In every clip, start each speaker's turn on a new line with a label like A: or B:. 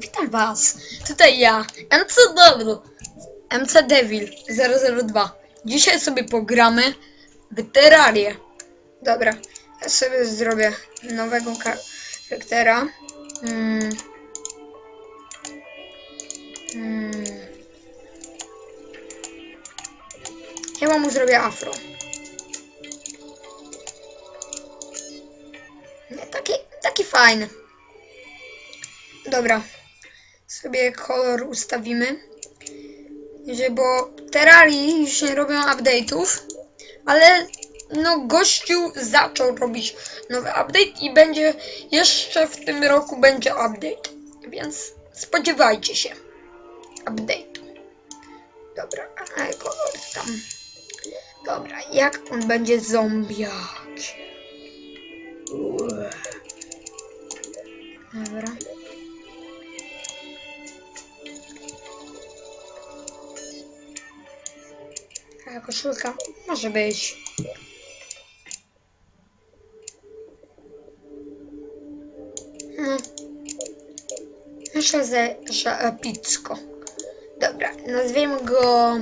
A: witam was. Tutaj ja, MC Devil, MC Devil 002. Dzisiaj sobie pogramy w Terrarię. Dobra, ja sobie zrobię nowego charaktera. Mm. Mm. Chyba mu zrobię afro. Nie, taki, taki fajny. Dobra. Sobie kolor ustawimy. Że bo Terrarii już nie robią update'ów, ale no gościu zaczął robić nowy update i będzie jeszcze w tym roku będzie update. Więc spodziewajcie się update'u. Dobra, kolor tam. Dobra, jak on będzie zombiakiem? Koszulka może być. No. Myślę, że, że. Dobra, nazwijmy go...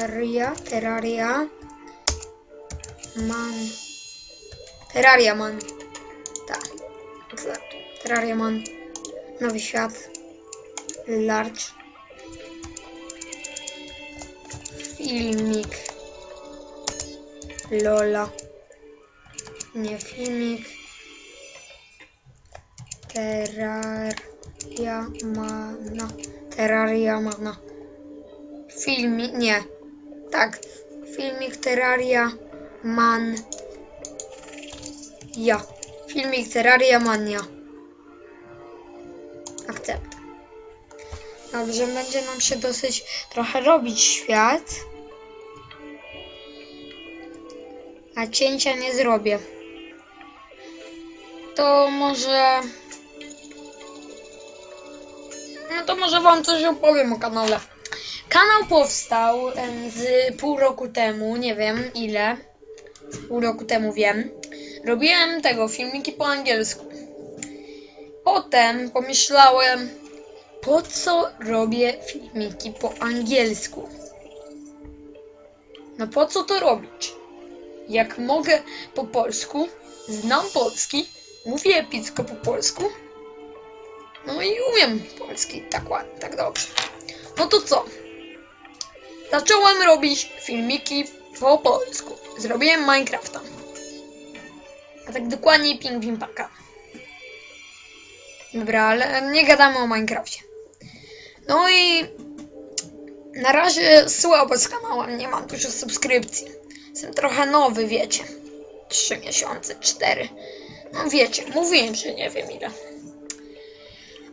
A: Aria, Terraria, Man. Terraria Man. Tak. Terraria Man. Nowy świat. Large. Filmik. Lola. Nie filmik. Terraria Mana. Terraria Mana. Filmik. Nie. Tak. Filmik Terraria Man. Ja. Filmik Terraria Mania. Dobrze, będzie nam się dosyć trochę robić świat. A cięcia nie zrobię. To może... No to może wam coś opowiem o kanale. Kanał powstał z pół roku temu, nie wiem ile. Z pół roku temu wiem. Robiłem tego, filmiki po angielsku. Potem pomyślałem, po co robię filmiki po angielsku? No po co to robić? Jak mogę po polsku, znam polski, mówię epicko po polsku, no i umiem polski tak ładnie, tak dobrze. No to co? Zacząłem robić filmiki po polsku. Zrobiłem Minecrafta. A tak dokładniej Pingwin Paka. Dobra, ale nie gadamy o Minecrafcie. No i na razie słabo z kanałem, nie mam dużo subskrypcji. Jestem trochę nowy, wiecie. Trzy miesiące, cztery. No wiecie, mówiłem, że nie wiem ile.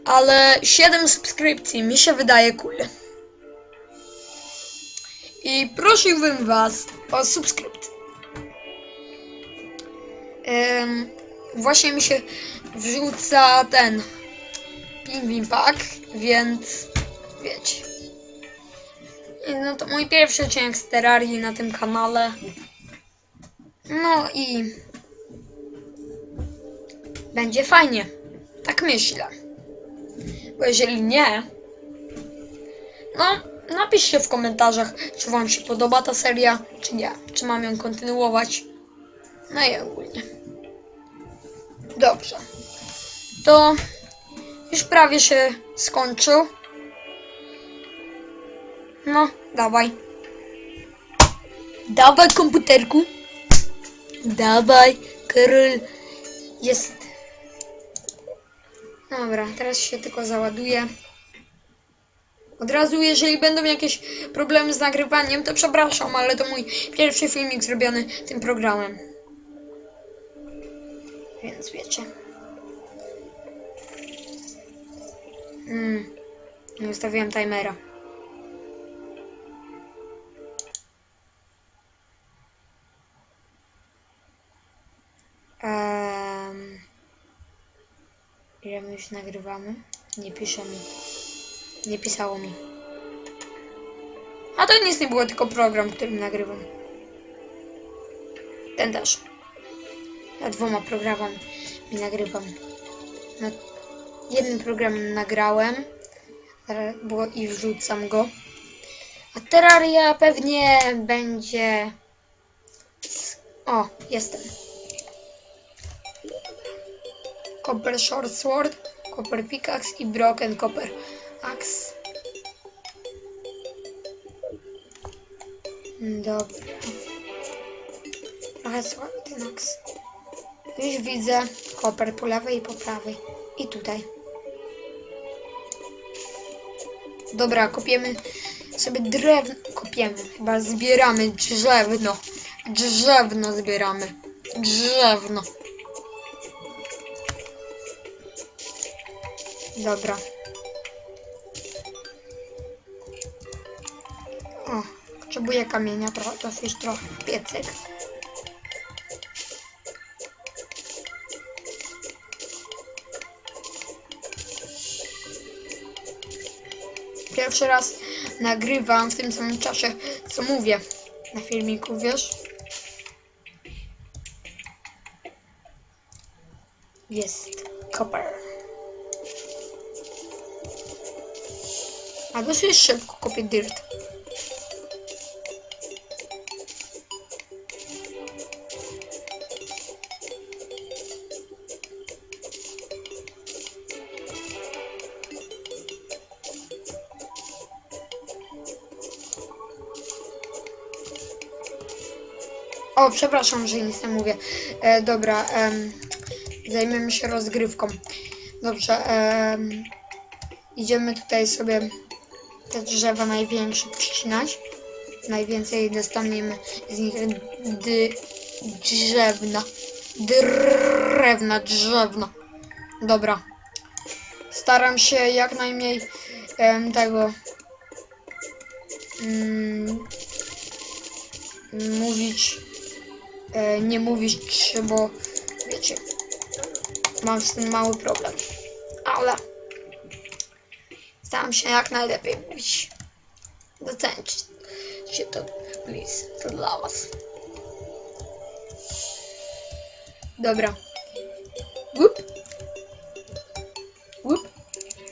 A: Ale 7 subskrypcji mi się wydaje cool. I prosiłbym was o subskrypcję. Właśnie mi się wrzuca ten Pingwin Pack, więc wiecie. No to mój pierwszy odcinek z Terrarii na tym kanale. No i będzie fajnie. Tak myślę. Bo jeżeli nie, no napiszcie w komentarzach, czy wam się podoba ta seria, czy nie. Czy mam ją kontynuować. No i ogólnie. Dobrze. To już prawie się skończył. No, dawaj. Dawaj komputerku. Dawaj, Karol. Jest. Dobra, teraz się tylko załaduje. Od razu, jeżeli będą jakieś problemy z nagrywaniem, to przepraszam, ale to mój pierwszy filmik zrobiony tym programem. Więc wiecie. Mm, nie ustawiłem timera. Ile my już nagrywamy? Nie pisze mi. Nie pisało mi. A to nic nie było, tylko program, którym nagrywam. Ten też. dwoma programami nagrywam. Na jednym programie nagrałem bo i wrzucam go. A Terraria pewnie będzie... O, jestem. Copper Short Sword, Copper Pickaxe i Broken Copper Axe. Dobra. Trochę słaby ten aks. Już widzę koper po lewej i po prawej. I tutaj. Dobra, kopiemy sobie drewno. Kopiemy. Chyba zbieramy drzewno. Drzewno zbieramy. Drzewno. Dobra. O, potrzebuję kamienia trochę, dosyć trochę. Piecyk. Pierwszy raz nagrywam w tym samym czasie, co mówię na filmiku, wiesz? Jest copper. A dosyć szybko kopię dirt. O, przepraszam, że nic nie mówię. E, dobra, em, zajmiemy się rozgrywką. Dobrze, em, idziemy tutaj sobie te drzewa największe przycinać. Najwięcej dostaniemy z nich drzewna. Drewna, drzewna. Dobra. Staram się jak najmniej em, tego mm, mówić e, nie mówić, bo wiecie, mam z tym mały problem. Ale staram się jak najlepiej mówić. Docencie to, please, to dla was. Dobra. Łup. Łup.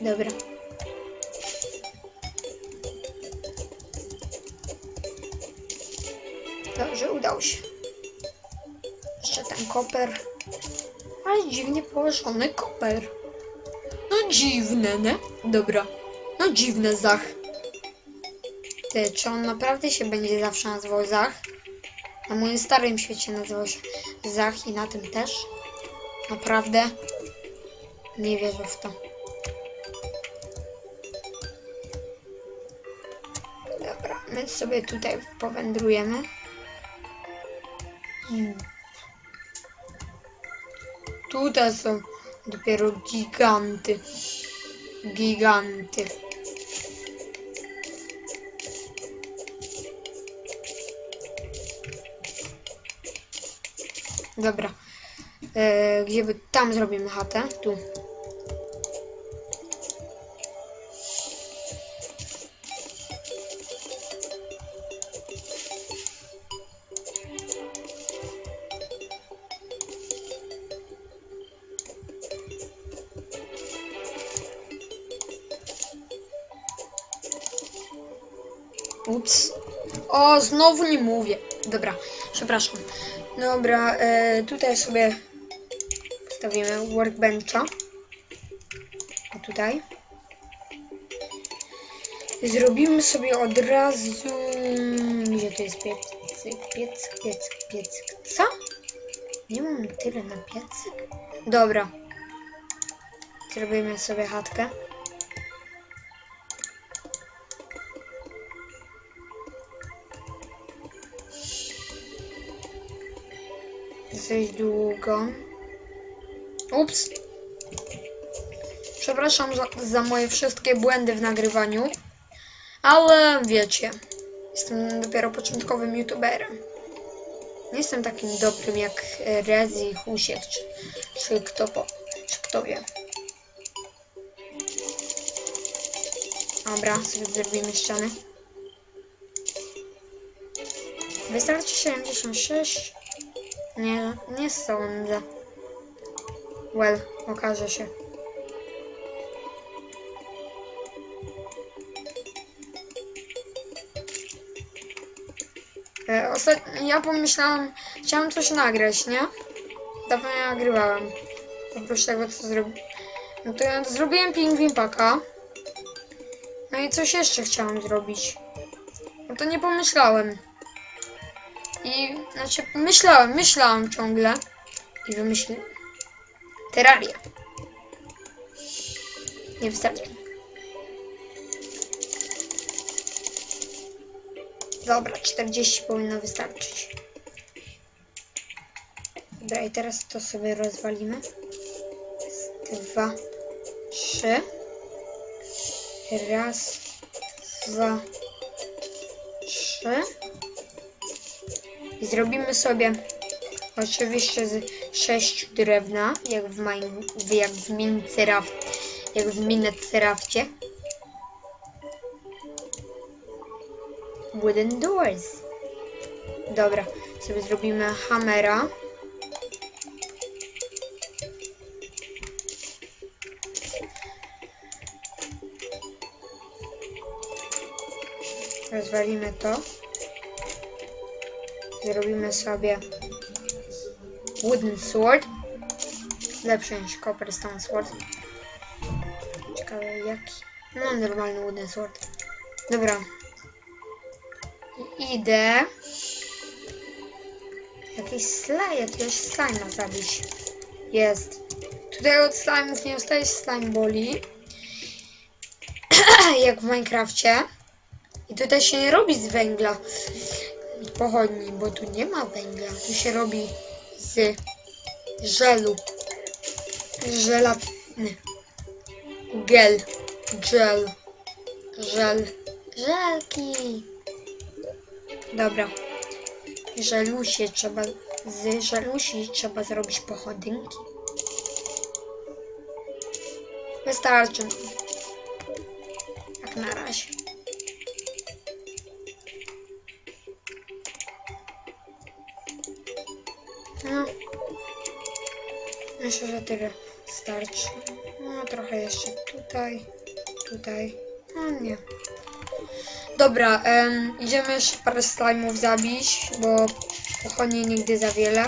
A: Dobra. Dobrze, udało się. Jeszcze ten koper. Ale dziwnie położony koper. No dziwne, nie? Dobra. No dziwne Zach. Ty, czy on naprawdę się będzie zawsze nazywał Zach? Na moim starym świecie nazywał się Zach i na tym też? Naprawdę? Nie wierzę w to. Dobra, my sobie tutaj powędrujemy. Hmm. Tutaj są dopiero giganty. Giganty. Dobra. E, gdzie by tam zrobimy chatę? Tu. Ups. O, znowu nie mówię. Dobra, przepraszam. Dobra, e, tutaj sobie postawimy workbencha. Tutaj. Zrobimy sobie od razu... Gdzie to jest piecyk, piecyk, piecyk, piecyk. Co? Nie mam tyle na piecyk? Dobra. Zrobimy sobie chatkę. Dosyć długo. Ups. Przepraszam za, za moje wszystkie błędy w nagrywaniu. Ale wiecie, jestem dopiero początkowym youtuberem. Nie jestem takim dobrym jak Rezi, Husiek czy, czy kto po, czy kto wie. Dobra, sobie zrobimy ściany. Wystarczy 76. Nie, nie sądzę. Well, okaże się. E, Ostatnio ja pomyślałam, chciałam coś nagrać, nie? Dawno nie nagrywałem. Oprócz tego, co zrobiłem. No to ja zrobiłem pingwin paka. No i coś jeszcze chciałam zrobić. No to nie pomyślałem. I znaczy myślałem, myślałam ciągle. I wymyśliłem. Terraria. Nie wystarczy. Dobra, 40 powinno wystarczyć. Dobra, i teraz to sobie rozwalimy. Dwa, trzy. Raz, dwa, trzy. I zrobimy sobie oczywiście z sześciu drewna, jak w, mine, jak w Minecraft, jak w Minecrafcie. Wooden doors. Dobra, sobie zrobimy hammera. Rozwalimy to. Zrobimy sobie wooden sword. Lepszy niż copper stone sword. Ciekawe jaki. No normalny wooden sword. Dobra. Idę. Jakiś slime, jakiegoś slime zabić. Jest. Tutaj od slime'ów nie dostajesz slime boli. Jak w Minecrafcie. I tutaj się nie robi z węgla pochodni, bo tu nie ma węgla. Tu się robi z żelu. Żelatny. Gel. Gel. Żel. Żelki. Dobra. Żelusie trzeba... Z żelusi trzeba zrobić pochodynki. Wystarczy. Jak na razie. Myślę, że tyle starczy. No, trochę jeszcze tutaj, tutaj. No nie. Dobra, em, idziemy jeszcze parę slime'ów zabić, bo pochodni nigdy za wiele.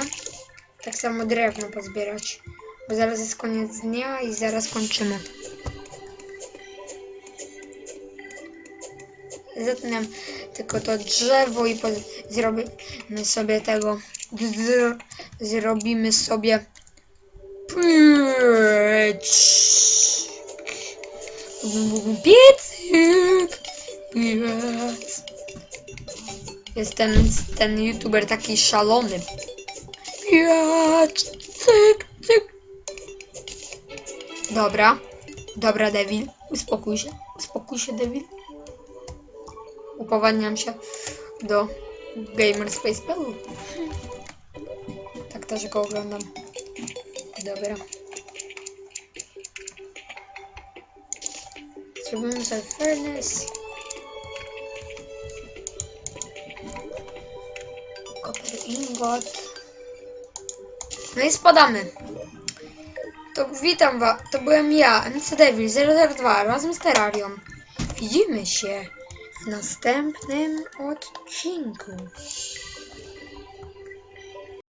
A: Tak samo drewno pozbierać, bo zaraz jest koniec dnia i zaraz kończymy. Zetnę tylko to drzewo i zrobimy sobie tego. Zrobimy sobie. Piecyk. Piec. Jest ten, ten youtuber taki szalony. Piec. Cyk. Dobra. Dobra, Devil. Uspokój się. Uspokój się, Devil. Upowadniam się do Gamerspace Pelu. Tak też go oglądam. Dobra. Zrobimy sobie furnace. Copper ingot. No i spadamy. To witam was. To byłem ja, MC Devil 002 razem z Terrarią. Widzimy się w następnym odcinku.